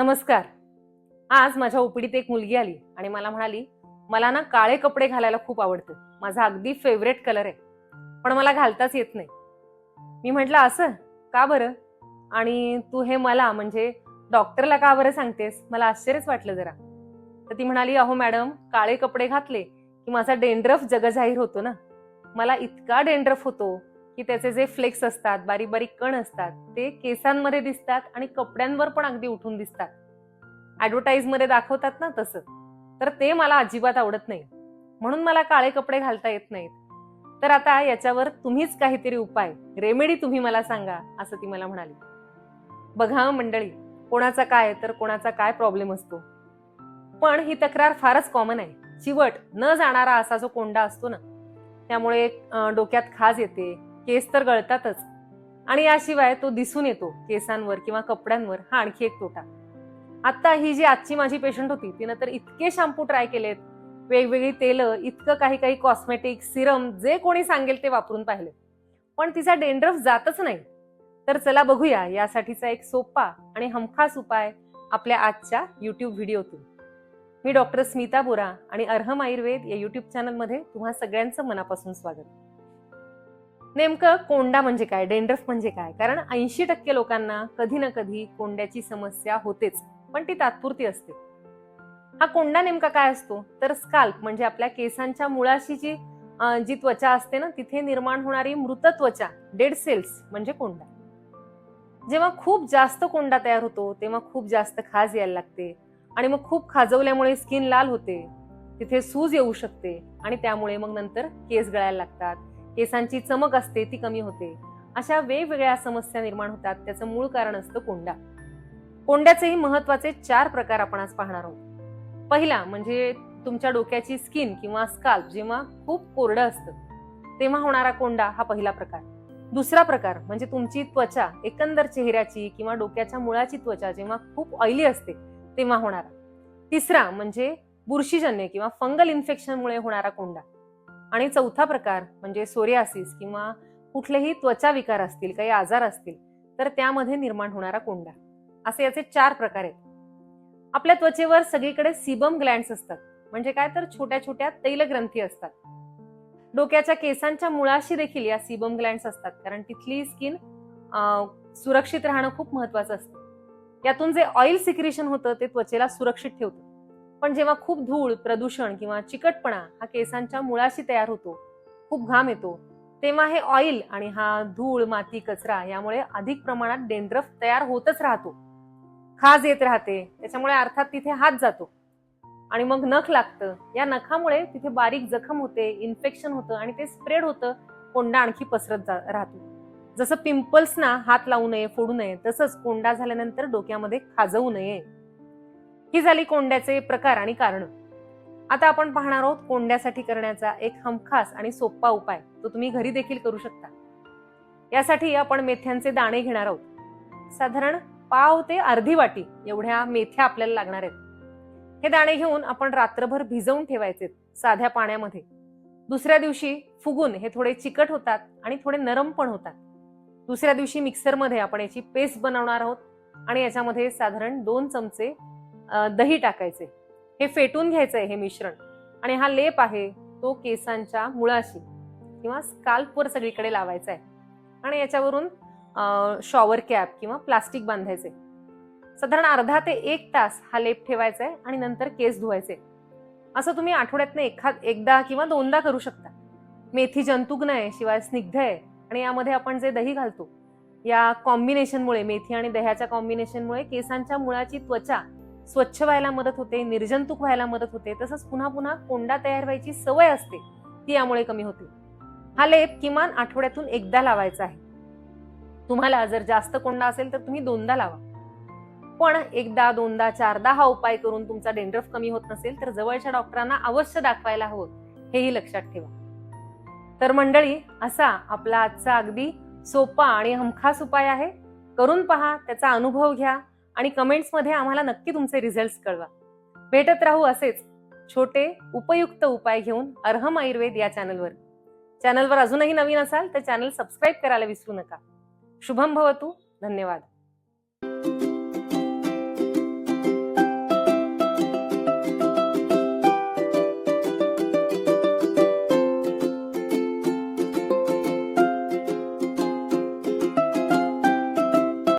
नमस्कार. आज माझ्या उपडीत एक मुलगी आली आणि मला म्हणाली मला ना काळे कपडे घालायला खूप आवडतं. माझा अगदी फेवरेट कलर आहे. पण मला घालताच येत नाही. मी म्हटलं असं? का बरं? आणि तू हे मला म्हणजे डॉक्टरला का बरं सांगतेस? मला आश्चर्यच वाटलं जरा. तर ती म्हणाली अहो मॅडम काळे कपडे घातले की माझा डेंड्रफ जगजाहीर होतो ना. मला इतका डेंड्रफ होतो. की त्याचे जे फ्लेक्स असतात बारीक बारीक कण असतात ते केसांमध्ये दिसतात आणि कपड्यांवर पण अगदी उठून दिसतात. ऍडव्हर्टाईजमध्ये दाखवतात ना तसं. तर ते मला अजिबात आवडत नाही. म्हणून मला काळे कपडे घालता येत नाहीत. तर आता याच्यावर तुम्हीच काहीतरी उपाय रेमेडी तुम्ही मला सांगा असं ती मला म्हणाली. बघा मंडळी कोणाचा काय तर कोणाचा काय प्रॉब्लेम असतो. पण ही तक्रार फारच कॉमन आहे. चिवट न जाणारा असा जो कोंडा असतो ना त्यामुळे डोक्यात खाज येते केस तर गळतातच. आणि याशिवाय तो दिसून येतो केसांवर किंवा कपड्यांवर हा आणखी एक तोटा. आता ही जी आजची माझी पेशंट होती तिनं तर इतके शॅम्पू ट्राय केलेत. वेगवेगळी तेलं इतकं काही काही कॉस्मेटिक सिरम जे कोणी सांगेल ते वापरून पाहिले पण तिचा डेंड्रफ जातच नाही. तर चला बघूया यासाठीचा एक सोपा आणि हमखास उपाय आपल्या आजच्या युट्यूब व्हिडिओतून. मी डॉक्टर स्मिता बोरा आणि अर्हम आयुर्वेद या युट्यूब चॅनलमध्ये तुम्हा सगळ्यांचं मनापासून स्वागत. नेमकं कोंडा म्हणजे काय? डेंड्रफ म्हणजे काय? कारण ऐंशी टक्के लोकांना कधी ना कधी कोंड्याची समस्या होतेच पण ती तात्पुरती असते. हा कोंडा नेमका काय असतो? तर स्काल्प म्हणजे आपल्या केसांच्या मुळाशी जी जी त्वचा असते ना तिथे निर्माण होणारी मृत त्वचा डेड सेल्स म्हणजे कोंडा. जेव्हा खूप जास्त कोंडा तयार होतो तेव्हा खूप जास्त खाज यायला लागते आणि मग खूप खाजवल्यामुळे स्किन लाल होते. तिथे सूज येऊ शकते आणि त्यामुळे मग नंतर केस गळायला लागतात. केसांची चमक असते ती कमी होते. अशा वेगवेगळ्या समस्या निर्माण होतात. त्याचं मूळ कारण असतं कोंडा. कोंड्याचेही महत्त्वाचे चार प्रकार आपण आज पाहणार आहोत. पहिला म्हणजे तुमच्या डोक्याची स्किन किंवा स्काल्प जेव्हा खूप कोरडं असतं तेव्हा होणारा कोंडा हा पहिला प्रकार. दुसरा प्रकार म्हणजे तुमची त्वचा एकंदर चेहऱ्याची किंवा डोक्याच्या मुळाची त्वचा जेव्हा खूप ऑइली असते तेव्हा होणारा. तिसरा म्हणजे बुरशीजन्य किंवा फंगल इन्फेक्शनमुळे होणारा कोंडा. आणि चौथा प्रकार म्हणजे सोरियासिस किंवा कुठलेही त्वचा विकार असतील काही आजार असतील तर त्यामध्ये निर्माण होणारा कोंडा. असे याचे चार प्रकार आहेत. आपल्या त्वचेवर सगळीकडे सिबम ग्लँड्स असतात. म्हणजे काय? तर छोट्या छोट्या तैलग्रंथी असतात. डोक्याच्या केसांच्या मुळाशी देखील या सिबम ग्लँड्स असतात. कारण तिथली स्किन सुरक्षित राहणं खूप महत्वाचं असतं. यातून जे ऑइल सिक्रेशन होतं ते त्वचेला सुरक्षित ठेवतं. पण जेव्हा खूप धूळ प्रदूषण किंवा चिकटपणा हा केसांच्या मुळाशी तयार होतो खूप घाम येतो तेव्हा हे ऑइल आणि हा धूळ माती कचरा यामुळे अधिक प्रमाणात डेंड्रफ तयार होतच राहतो. खाज येत राहते त्याच्यामुळे अर्थात तिथे हात जातो. आणि मग नख लागतं. या नखामुळे तिथे बारीक जखम होते इन्फेक्शन होतं आणि ते स्प्रेड होतं कोंडा आणखी पसरत जा- राहतो. जसं पिंपल्सना हात लावू नये फोडू नये तसंच कोंडा झाल्यानंतर डोक्यामध्ये खाजवू नये. ही झाली कोंड्याचे प्रकार आणि कारण. आता आपण पाहणार आहोत कोंड्यासाठी करण्याचा एक हमखास आणि सोपा उपाय तो तुम्ही घरी देखील करू शकता. यासाठी आपण मेथ्यांचे दाणे घेणार आहोत. साधारण पाव ते अर्धी वाटी एवढ्या मेथ्या आपल्याला लागणार आहेत. हे दाणे घेऊन आपण रात्रभर भिजवून ठेवायचे साध्या पाण्यामध्ये. दुसऱ्या दिवशी फुगून हे थोडे चिकट होतात आणि थोडे नरम पण होतात. दुसऱ्या दिवशी मिक्सरमध्ये आपण याची पेस्ट बनवणार आहोत आणि याच्यामध्ये साधारण दोन चमचे दही टाकायचे. हे फेटून घ्यायचं आहे हे मिश्रण. आणि हा लेप आहे तो केसांच्या मुळाशी किंवा स्काल्पवर सगळीकडे लावायचा आहे आणि याच्यावरून शॉवर कॅप किंवा प्लास्टिक बांधायचे. साधारण अर्धा ते एक तास हा लेप ठेवायचा आहे आणि नंतर केस धुवायचे. असं तुम्ही आठवड्यातनं एखाद एकदा किंवा दोनदा करू शकता. मेथी जंतुग्न आहे शिवाय स्निग्ध आहे. आणि यामध्ये आपण जे दही घालतो या कॉम्बिनेशनमुळे मेथी आणि दह्याच्या कॉम्बिनेशनमुळे केसांच्या मुळाची त्वचा स्वच्छ व्हायला मदत होते निर्जंतुक व्हायला मदत होते. तसंच पुन्हा पुन्हा कोंडा तयार व्हायची सवय असते ती यामुळे कमी होते. हा लेप किमान आठवड्यातून एकदा लावायचा आहे. तुम्हाला जर जास्त कोंडा असेल तर तुम्ही दोनदा लावा. पण एकदा दोनदा चारदा हा उपाय करून तुमचा डेंड्रफ कमी होत नसेल तर जवळच्या डॉक्टरांना अवश्य दाखवायला हवं. हेही लक्षात ठेवा. तर मंडळी असा आपला आजचा अगदी सोपा आणि हमखास उपाय आहे. करून पहा त्याचा अनुभव घ्या. आणि कमेंट्समध्ये आम्हाला नक्की तुमचे रिझल्ट कळवा. भेटत राहू असेच छोटे उपयुक्त उपाय घेऊन अर्हम आयुर्वेद या चॅनलवर. चॅनलवर अजूनही नवीन असाल तर चॅनल सबस्क्राईब करायला विसरू नका. शुभम भवतू. धन्यवाद.